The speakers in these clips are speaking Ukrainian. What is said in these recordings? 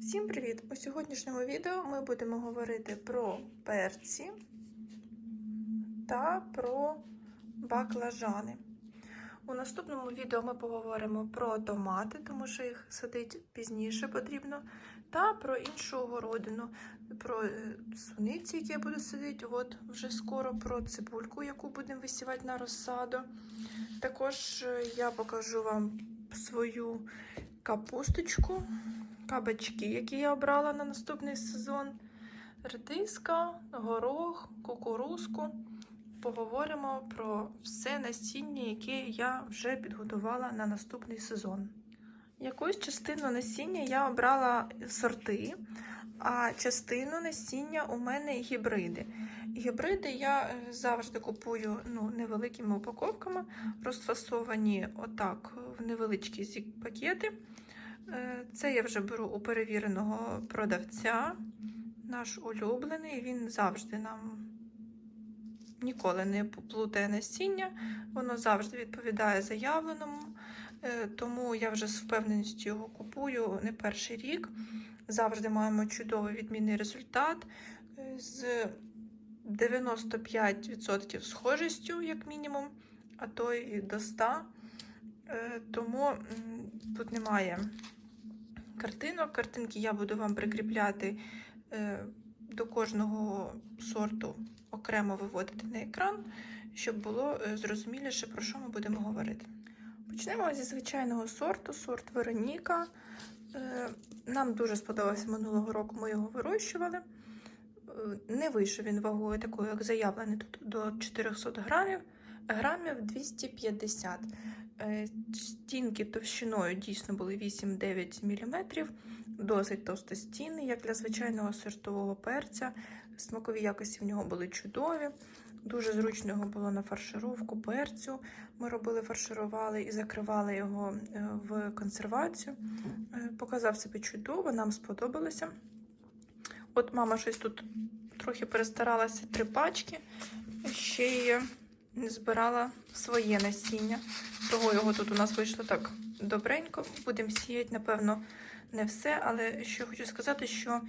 Всім привіт! У сьогоднішньому відео ми будемо говорити про перці та про баклажани. У наступному відео ми поговоримо про томати, тому що їх садити пізніше потрібно, та про іншу городину, про е, суниці, які я буду садити, от вже скоро про цибульку, яку будемо висівати на розсаду. Також е, я покажу вам свою капусточку кабачки, які я обрала на наступний сезон. Редиска, горох, кукурузку. Поговоримо про все насіння, яке я вже підготувала на наступний сезон. Якусь частину насіння я обрала сорти, а частину насіння у мене гібриди. Гібриди я е, завжди купую ну, невеликими упаковками, розфасовані отак в невеличкі зік-пакети. Е, Це я вже беру у перевіреного продавця, наш улюблений. Він завжди нам ніколи не плутає насіння, воно завжди відповідає заявленому. Е, Тому я вже з впевненістю його купую не перший рік. Завжди маємо чудовий відмінний результат е, з 95% схожістю, як мінімум, а то і до 100%. Е, Тому тут немає картинок. Картинки я буду вам прикріпляти е, до кожного сорту, окремо виводити на екран, щоб було е, зрозуміліше, про що ми будемо говорити. Почнемо зі звичайного сорту, сорт Вероніка. Е, Нам дуже сподобався минулого року, ми його вирощували. Не вийшов він вагою такою, як заявлений тут до 400 грамів, грамів 250 Е, Стінки товщиною дійсно були 8-9 мм, досить товстостінний, як для звичайного сортового перця. Смакові якості в нього були чудові. Дуже зручно його було на фаршировку перцю. Ми робили, фарширували і закривали його е, в консервацію. Е, Показав себе чудово, нам сподобалося. От мама щось тут трохи перестаралася три пачки. Ще й не збирала своє насіння. Того його тут у нас вийшло так добренько. Будемо сіяти, напевно, не все. Але що хочу сказати, що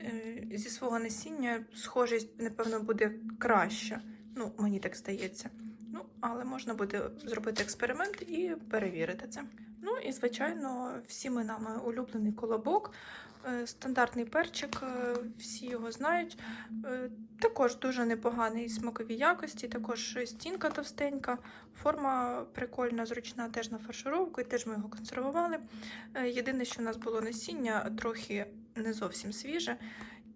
е, зі свого насіння схожість, напевно, буде краща. Ну, мені так здається. Ну, але можна буде зробити експеримент і перевірити це. Ну і, звичайно, всіми нами улюблений колобок. Е, Стандартний перчик, е, всі його знають. Е, Також дуже непоганий смакові якості, також стінка товстенька, форма прикольна, зручна теж на фаршировку, і теж ми його консервували. Єдине, що в нас було насіння трохи не зовсім свіже.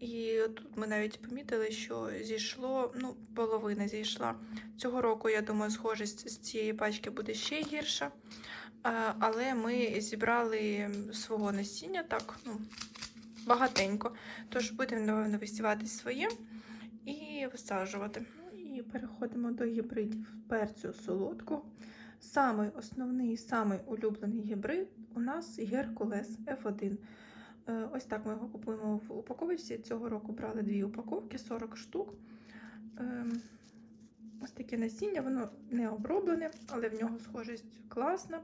І тут ми навіть помітили, що зійшло, ну, половина зійшла. Цього року, я думаю, схожість з цієї пачки буде ще гірша. Але ми зібрали свого насіння так, ну, багатенько. Тож будемо, напевно, висівати своє і висаджувати. Ну, І переходимо до гібридів перцю солодку. Самий основний, самий улюблений гібрид у нас Геркулес F1. Е, Ось так ми його купуємо в упаковці. Цього року брали дві упаковки, 40 штук. Ем, Ось таке насіння, воно не оброблене, але в нього схожість класна.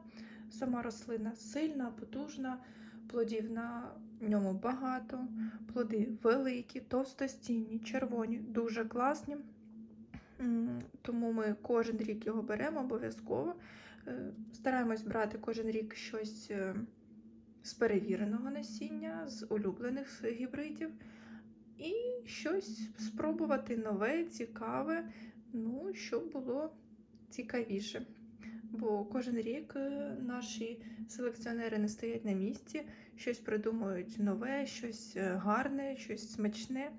Сама рослина сильна, потужна, плодів на ньому багато, плоди великі, товстостінні, червоні, дуже класні. Тому ми кожен рік його беремо обов'язково. Е, Стараємось брати кожен рік щось е, з перевіреного насіння, з улюблених гібридів. І щось спробувати нове, цікаве, ну, щоб було цікавіше. Бо кожен рік е, наші селекціонери не стоять на місці, щось придумують нове, щось е, гарне, щось смачне.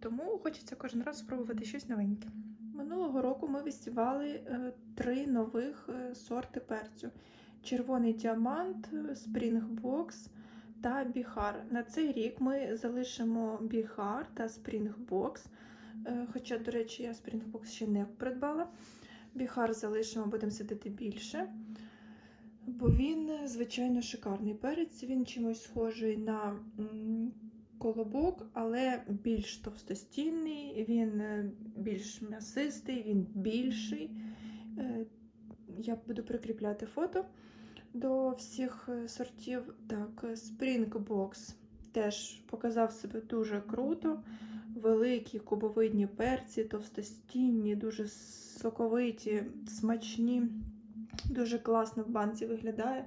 Тому хочеться кожен раз спробувати щось новеньке. Минулого року ми висівали е, три нових сорти перцю: червоний діамант, е, спрінгбокс та біхар. На цей рік ми залишимо біхар та спрінгбокс. Е, Хоча, до речі, я спрінгбокс ще не придбала. Біхар залишимо, будемо сидіти більше. Бо він, е, звичайно, шикарний перець. Він чимось схожий на колобок, але більш товстостінний, він е, більш м'ясистий, він більший. Я буду прикріпляти фото до всіх е, сортів. Так, е, Spring Box теж показав себе дуже круто. Великі кубовидні перці, товстостінні, дуже соковиті, смачні. Дуже класно в банці виглядає,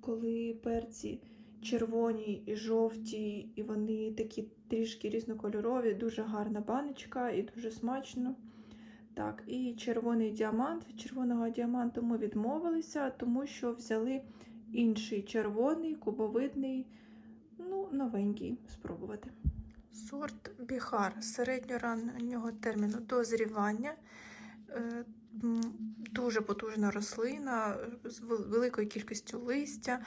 коли перці червоні і жовті, і вони такі трішки різнокольорові, дуже гарна баночка і дуже смачно. Так, і червоний діамант. Від червоного діаманту ми відмовилися, тому що взяли інший червоний, кубовидний, ну, новенький спробувати. Сорт біхар середньораннього терміну дозрівання. Е, Дуже потужна рослина з великою кількістю листя,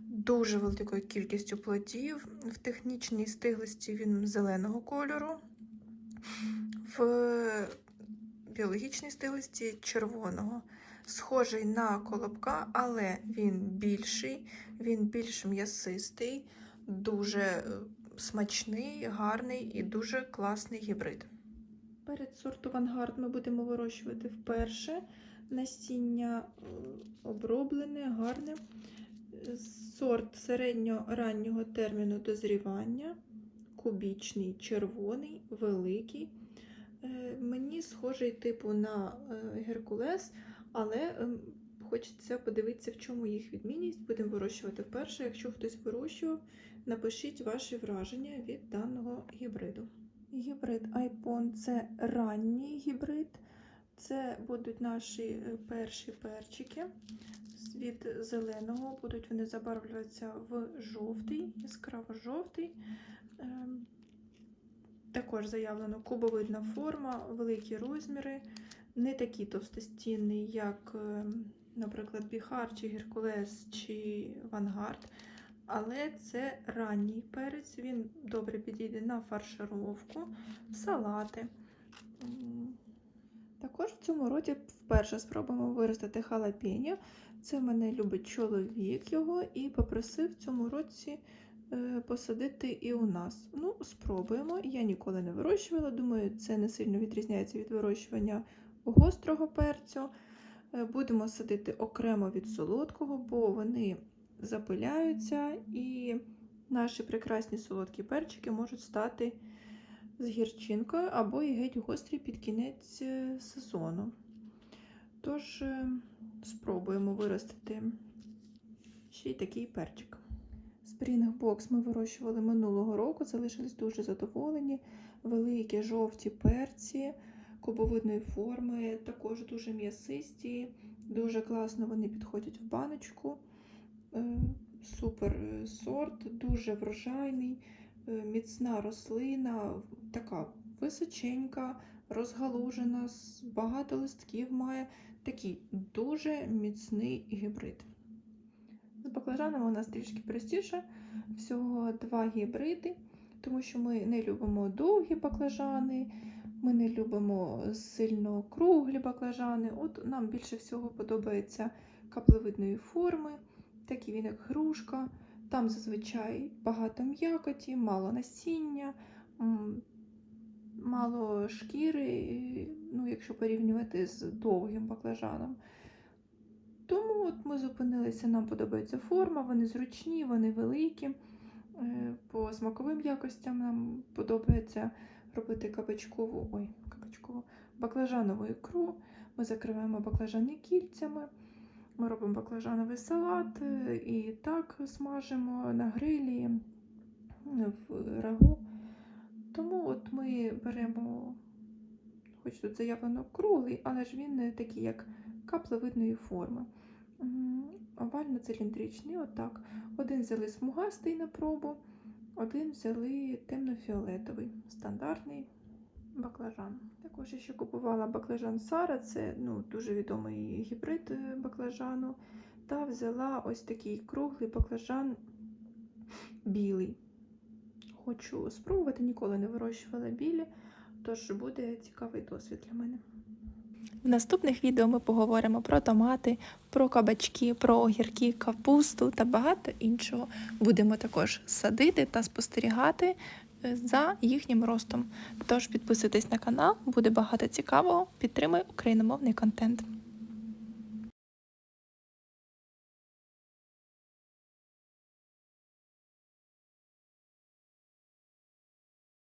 дуже великою кількістю плодів. В технічній стиглості він зеленого кольору, в біологічній стиглості червоного. Схожий на колобка, але він більший, він більш м'ясистий, дуже е, смачний, гарний і дуже класний гібрид. Перед сорту Вангард ми будемо вирощувати вперше. Насіння оброблене, гарне. Сорт середньо-раннього терміну дозрівання, кубічний, червоний, великий. Е, Мені схожий типу на е, Геркулес, але ем, хочеться подивитися, в чому їх відмінність. Будемо вирощувати вперше. Якщо хтось вирощував, напишіть ваші враження від даного гібриду. Гібрид iPhone це ранній гібрид. Це будуть наші е, перші перчики. Від зеленого будуть вони забарвлюватися в жовтий, яскраво жовтий. Також заявлено кубовидна форма, великі розміри, не такі товстостінний, як, е, наприклад, Біхар, чи Геркулес, чи Вангард. Але це ранній перець, він добре підійде на фаршировку, салати. Також в цьому році вперше спробуємо виростити халапеньо. Це мене любить чоловік його і попросив в цьому році посадити і у нас. Ну, спробуємо. Я ніколи не вирощувала. Думаю, це не сильно відрізняється від вирощування гострого перцю. Е, Будемо садити окремо від солодкого, бо вони запиляються, і наші прекрасні солодкі перчики можуть стати з гірчинкою або і геть гострі під кінець е, сезону. Тож, е, спробуємо виростити ще й такий перчик. Спрінгбокс ми вирощували минулого року, залишились дуже задоволені. Великі жовті перці кубовидної форми, також дуже м'ясисті, дуже класно вони підходять в баночку. Е, Супер сорт, дуже врожайний, е, міцна рослина, така височенька, розгалужена, багато листків має. Такий дуже міцний гібрид. Баклажанами у нас трішки простіше, всього два гібриди, тому що ми не любимо довгі баклажани, ми не любимо сильно круглі баклажани. От нам більше всього подобається каплевидної форми, такий він як грушка. Там зазвичай багато м'якоті, мало насіння, мало шкіри, ну, якщо порівнювати з довгим баклажаном. Тому от ми зупинилися, нам подобається форма, вони зручні, вони великі. Е, По смаковим якостям нам подобається робити кабачкову, ой, кабачкову, баклажанову ікру. Ми закриваємо баклажани кільцями. Ми робимо баклажановий салат е, і так смажимо на грилі е, в рагу. Тому от ми беремо, хоч тут заявлено круглий, але ж він не такий, як каплевидної форми. Овально-циліндричний, отак. Один взяли смугастий на пробу, один взяли темно-фіолетовий, стандартний баклажан. Також я ще купувала баклажан Сара, це ну, дуже відомий гібрид е, баклажану. Та взяла ось такий круглий баклажан білий. Хочу спробувати, ніколи не вирощувала білі, тож буде цікавий досвід для мене. В наступних відео ми поговоримо про томати, про кабачки, про огірки, капусту та багато іншого. Будемо також садити та спостерігати е, за їхнім ростом. Тож підписуйтесь на канал, буде багато цікавого. Підтримуй україномовний контент.